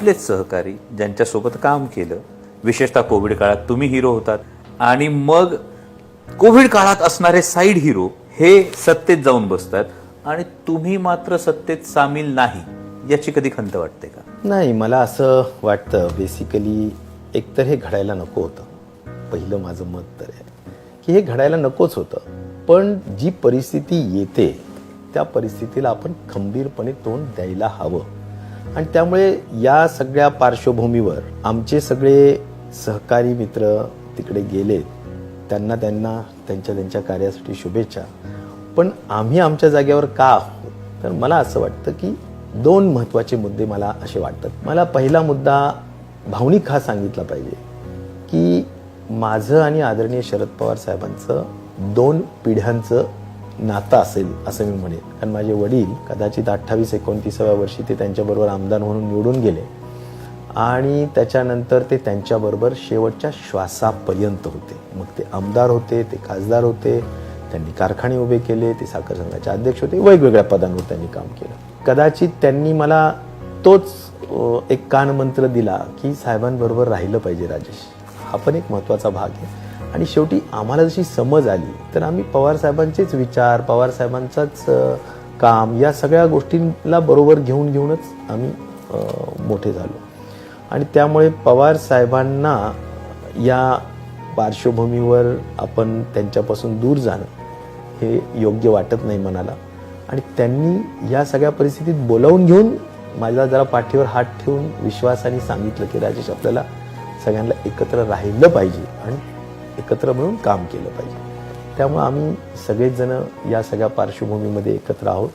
आपलेच सहकारी ज्यांच्यासोबत काम केलं. विशेषतः कोविड काळात तुम्ही हिरो होतात. आणि मग कोविड काळात असणारे साईड हिरो हे सत्तेत जाऊन बसतात. आणि तुम्ही मात्र सत्तेत सामील नाही याची कधी खंत वाटते का? नाही मला असं वाटतं बेसिकली एकतर हे घडायला नको होतं. पहिलं माझं मत तर आहे की हे घडायला नकोच होतं. पण जी परिस्थिती येते त्या परिस्थितीला आपण खंबीरपणे तोंड द्यायला हवं. आणि त्यामुळे या सगळ्या पार्श्वभूमीवर आमचे सगळे सहकारी मित्र तिकडे गेलेत. त्यांना त्यांना त्यांच्या त्यांच्या कार्यासाठी शुभेच्छा. पण आम्ही आमच्या जागेवर का आहोत? तर मला असं वाटतं की दोन महत्त्वाचे मुद्दे मला असे वाटतात. मला पहिला मुद्दा भावनिक हा सांगितला पाहिजे की माझं आणि आदरणीय शरद पवार साहेबांचं दोन पिढ्यांचं नातं असेल असं मी म्हणेन. कारण माझे वडील कदाचित अठ्ठावीस एकोणतीसाव्या वर्षी ते त्यांच्याबरोबर आमदार म्हणून निवडून गेले आणि त्याच्यानंतर ते त्यांच्याबरोबर शेवटच्या श्वासापर्यंत होते. मग ते आमदार होते ते खासदार होते त्यांनी कारखाने उभे केले ते साखर संघाचे अध्यक्ष होते वेगवेगळ्या पदांवर त्यांनी काम केलं. कदाचित त्यांनी मला तोच एक कानमंत्र दिला की साहेबांबरोबर राहिलं पाहिजे राजेश. हा पण एक महत्त्वाचा भाग आहे. आणि शेवटी आम्हाला जशी समज आली तर आम्ही पवार साहेबांचेच विचार पवार साहेबांचाच काम या सगळ्या गोष्टींना बरोबर घेऊन घेऊनच आम्ही मोठे झालो. आणि त्यामुळे पवार साहेबांना या पार्श्वभूमीवर आपण त्यांच्यापासून दूर जाणं हे योग्य वाटत नाही मनाला. आणि त्यांनी या सगळ्या परिस्थितीत बोलावून घेऊन माझ्या जरा पाठीवर हात ठेवून विश्वासाने सांगितलं की राजेश आपल्याला सगळ्यांना एकत्र राहिलं पाहिजे. आणि एकत्र मिळून काम केलं पाहिजे. त्यामुळे आम्ही सगळेच जण या सगळ्या पार्श्वभूमीमध्ये एकत्र आहोत.